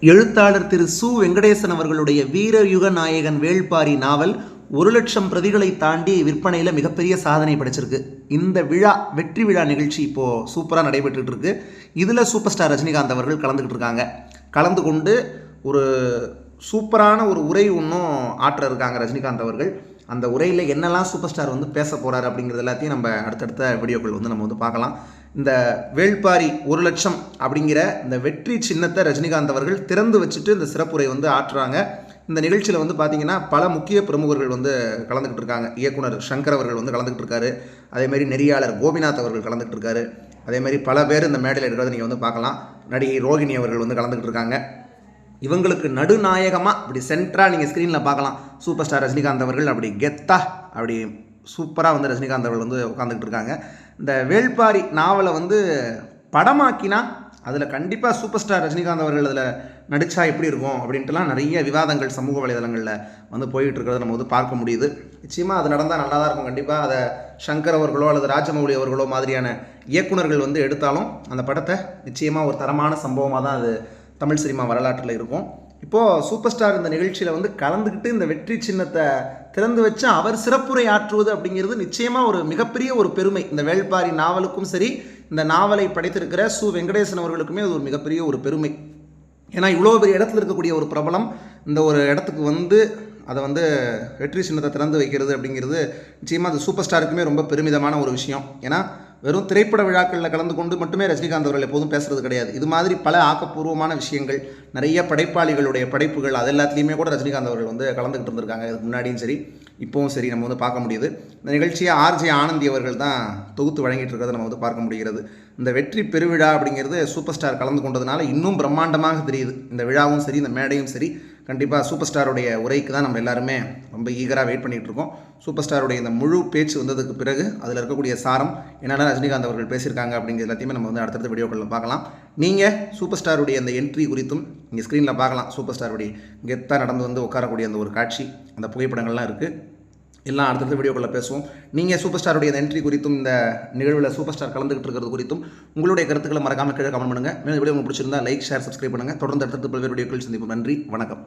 எழுத்தாளர் திரு சு வெங்கடேசன் அவர்களுடைய வீரயுக நாயகன் வேள்பாரி நாவல் ஒரு லட்சம் பிரதிகளை தாண்டி விற்பனையில் மிகப்பெரிய சாதனை படைச்சிருக்கு. இந்த விழா வெற்றி விழா நிகழ்ச்சி இப்போது சூப்பராக நடைபெற்றுட்டு இருக்கு. இதில் சூப்பர் ஸ்டார் ரஜினிகாந்த் அவர்கள் கலந்துக்கிட்டு இருக்காங்க. கலந்து கொண்டு ஒரு சூப்பரான ஒரு உரை ஒன்றும் ஆற்ற இருக்காங்க ரஜினிகாந்த் அவர்கள். அந்த உரையில் என்னெல்லாம் சூப்பர் ஸ்டார் வந்து பேச போகிறாரு அப்படிங்கிறது எல்லாத்தையும் நம்ம அடுத்தடுத்த வீடியோக்கள் வந்து நம்ம வந்து பார்க்கலாம். இந்த வேள்பாரி ஒரு லட்சம் அப்படிங்கிற இந்த வெற்றி சின்னத்தை ரஜினிகாந்த் அவர்கள் திறந்து வச்சுட்டு இந்த சிறப்புரை வந்து ஆற்றுறாங்க. இந்த நிகழ்ச்சியில் வந்து பார்த்தீங்கன்னா பல முக்கிய பிரமுகர்கள் வந்து கலந்துக்கிட்டு இருக்காங்க. இயக்குனர் சங்கர் அவர்கள் வந்து கலந்துக்கிட்டு இருக்காரு. அதேமாரி நெறியாளர் கோபிநாத் அவர்கள் கலந்துக்கிட்டு இருக்காரு. அதேமாதிரி பல பேர் இந்த மேடையில் இருக்கிறத நீங்கள் வந்து பார்க்கலாம். நடிகை ரோகிணி அவர்கள் வந்து கலந்துக்கிட்டு இருக்காங்க. இவங்களுக்கு நடுநாயகமாக இப்படி சென்டராக நீங்கள் ஸ்க்ரீனில் பார்க்கலாம். சூப்பர் ஸ்டார் ரஜினிகாந்த் அவர்கள் அப்படி கெத்தா அப்படி சூப்பராக வந்து ரஜினிகாந்த் அவர்கள் வந்து உட்காந்துக்கிட்டு இருக்காங்க. இந்த வேள்பாரி நாவலை வந்து படமாக்கினா அதில் கண்டிப்பாக சூப்பர் ஸ்டார் ரஜினிகாந்த் அவர்கள் அதில் நடித்தா எப்படி இருக்கும் அப்படின்ட்டுலாம் நிறைய விவாதங்கள் சமூக வலைதளங்களில் வந்து போயிட்டு இருக்கிறத நம்ம வந்து பார்க்க முடியுது. நிச்சயமாக அது நடந்தால் நல்லா தான் இருக்கும். கண்டிப்பாக அதை சங்கர் அவர்களோ அல்லது ராஜமௌலி அவர்களோ மாதிரியான இயக்குனர்கள் வந்து எடுத்தாலும் அந்த படத்தை நிச்சயமாக ஒரு தரமான சம்பவமாக தான் அது தமிழ் சினிமா வரலாற்றில் இருக்கும். இப்போது சூப்பர் ஸ்டார் இந்த நிகழ்ச்சியில் வந்து கலந்துக்கிட்டு இந்த வெற்றி சின்னத்தை திறந்து வச்சு அவர் சிறப்புரை ஆற்றுவது அப்படிங்கிறது நிச்சயமாக ஒரு மிகப்பெரிய ஒரு பெருமை. இந்த வேள்பாரி நாவலுக்கும் சரி இந்த நாவலை படைத்திருக்கிற சு. வெங்கடேசன் அவர்களுக்குமே அது ஒரு மிகப்பெரிய ஒரு பெருமை. ஏன்னா இவ்வளோ பெரிய இடத்துல இருக்கக்கூடிய ஒரு பிரபலம் இந்த ஒரு இடத்துக்கு வந்து அதை வந்து வெற்றி சின்னத்தை திறந்து வைக்கிறது அப்படிங்கிறது நிச்சயமாக அது சூப்பர் ஸ்டாருக்குமே ரொம்ப பெருமிதமான ஒரு விஷயம். ஏன்னா வெறும் திரைப்பட விழாக்களில் கலந்து கொண்டு மட்டுமே ரஜினிகாந்த் அவர்கள் எப்போதும் பேசுறது கிடையாது. இது மாதிரி பல ஆக்கப்பூர்வமான விஷயங்கள் நிறைய படைப்பாளிகளுடைய படைப்புகள் அது எல்லாத்துலேயுமே கூட ரஜினிகாந்த் அவர்கள் வந்து கலந்துக்கிட்டு இருந்திருக்காங்க. இதுக்கு முன்னாடியும் சரி இப்போவும் சரி நம்ம வந்து பார்க்க முடியுது. இந்த நிகழ்ச்சியை ஆர்ஜே ஆனந்தி அவர்கள் தான் தொகுத்து வழங்கிட்டு இருக்கிறத நம்ம வந்து பார்க்க முடிகிறது. இந்த வெற்றி பெருவிழா அப்படிங்கிறது சூப்பர் ஸ்டார் கலந்து கொண்டதுனால இன்னும் பிரம்மாண்டமாக தெரியுது. இந்த விழாவும் சரி இந்த மேடையும் சரி கண்டிப்பாக சூப்பர் ஸ்டாருடைய உரைக்கு தான் நம்ம எல்லாருமே ரொம்ப ஈகராக வெயிட் பண்ணிகிட்டு இருக்கோம் சூப்பர் ஸ்டாருடைய இந்த முழு பேச்சு வந்ததுக்கு பிறகு அதில் இருக்கக்கூடிய சாரம் என்னென்ன ரஜினிகாந்த் அவர்கள் பேசியிருக்காங்க அப்படிங்கிற எல்லாத்தையுமே நம்ம வந்து அடுத்தடுத்த வீடியோக்களில் பார்க்கலாம். நீங்கள் சூப்பர் ஸ்டாருடைய அந்த என்ட்ரி குறித்தும் இங்கே ஸ்க்ரீனில் பார்க்கலாம். சூப்பர் ஸ்டாருடைய கெத்தாக நடந்து வந்து உட்காரக்கூடிய அந்த ஒரு காட்சி அந்த புகைப்படங்கள்லாம் இருக்குது எல்லாம் அடுத்தடுத்த வீடியோக்குள்ளே பேசுவோம். நீங்கள் சூப்பர் ஸ்டாருடைய என்ட்ரி குறித்தும் இந்த நிகழ்வில் சூப்பர் ஸ்டார் கலந்துகிட்டு இருக்கிறது குறித்தும் உங்களுடைய கருத்துக்களை மறக்காமல் கீழே கமெண்ட் பண்ணுங்கள் மேலும் வீடியோ உங்களுக்கு பிடிச்சிருந்தா லைக் ஷேர் சப்ஸ்கிரைப் பண்ணுங்கள் தொடர்ந்து அடுத்தடுத்து பல்வேறு வீடியோக்கள் சந்திப்போம். நன்றி வணக்கம்.